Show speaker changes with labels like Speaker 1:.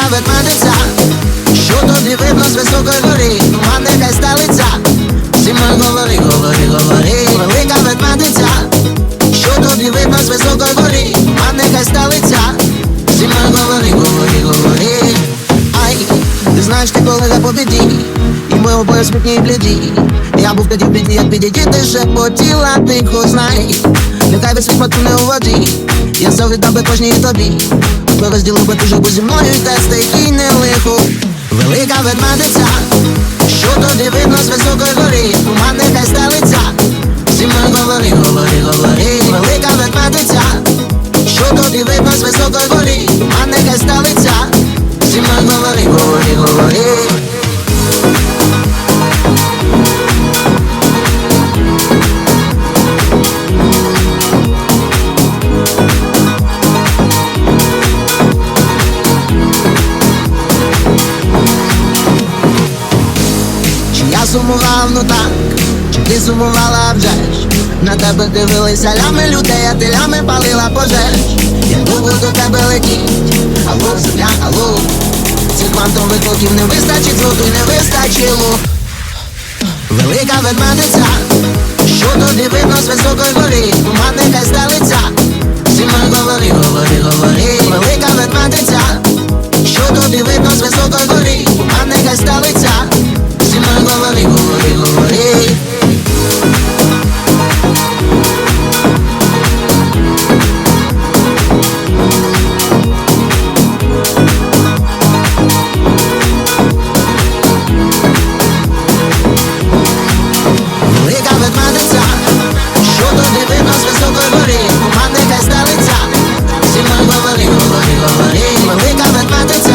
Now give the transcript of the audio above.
Speaker 1: велика ведмедиця, що тобі видно з високої гори, знаєш, ти колега по біді, і ми обоє смітні і бліді. Я був тоді в біді, як ти шепотіла, тихо знай. Нехай весь світ матуне у воді, я завжди тебе кожній тобі. Ми розділили би тужу зі мною, та стихій не лихо. Велика ведмедиця, я сумував, ну так, ти сумувала вже ж. На тебе дивилися лями людей, а ти лями палила пожеж. Я довго до тебе летіть, алло, земля, алло Цих квантом викликів не вистачить, звуку й не вистачило. Велика ведмедиця, що тобі видно з високої гори, туман нехай Це сталиця, всі ми говоримо, говоримо, говоримо, велика ведмедиця